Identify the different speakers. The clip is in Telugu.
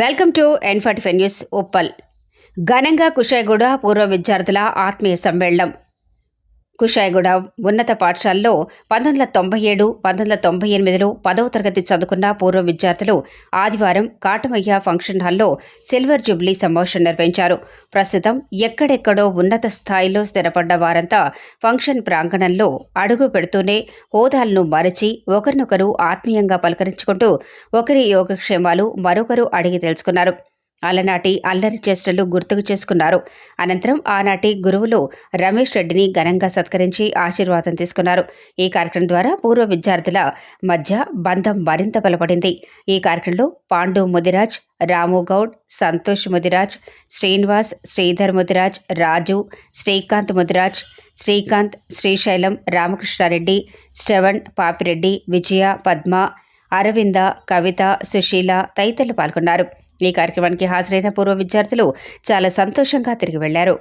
Speaker 1: Welcome to N forty five news Uppal. ఘనంగా కుషాయిగూడ పూర్వ విద్యార్థుల ఆత్మీయ సమ్మేళనం. కుషాయిగూడ ఉన్నత పాఠశాలలో పంతొమ్మిది వందల తొంభై ఏడు పంతొమ్మిది వందల తొంభై ఎనిమిదిలో పదవ తరగతి చదువుకున్న పూర్వ విద్యార్థులు ఆదివారం కాటమయ్య ఫంక్షన్ హాల్లో సిల్వర్ జూబ్లీ సమావేశం నిర్వహించారు. ప్రస్తుతం ఎక్కడెక్కడో ఉన్నత స్థాయిలో స్థిరపడ్డ వారంతా ఫంక్షన్ ప్రాంగణంలో అడుగు పెడుతూనే హోదాలను మరచి ఒకరినొకరు ఆత్మీయంగా పలకరించుకుంటూ ఒకరి యోగక్షేమాలు మరొకరు అడిగి తెలుసుకున్నారు. అలనాటి అల్లరి చేష్టలు గుర్తుకు చేసుకున్నారు. అనంతరం ఆనాటి గురువులు రమేష్ రెడ్డిని ఘనంగా సత్కరించి ఆశీర్వాదం తీసుకున్నారు. ఈ కార్యక్రమం ద్వారా పూర్వ విద్యార్థుల మధ్య బంధం మరింత బలపడింది. ఈ కార్యక్రమంలో పాండు ముదిరాజ్ రాము గౌడ్ సంతోష్ ముదిరాజ్ శ్రీనివాస్ శ్రీధర్ ముదిరాజ్ రాజు శ్రీకాంత్ ముదిరాజ్ శ్రీకాంత్ శ్రీశైలం రామకృష్ణారెడ్డి శ్రవణ్ పాపిరెడ్డి విజయ పద్మ అరవింద కవిత సుశీల తదితరులు పాల్గొన్నారు. ఈ కార్యక్రమానికి హాజరైన పూర్వ విద్యార్థులు చాలా సంతోషంగా తిరిగి వెళ్ళారు.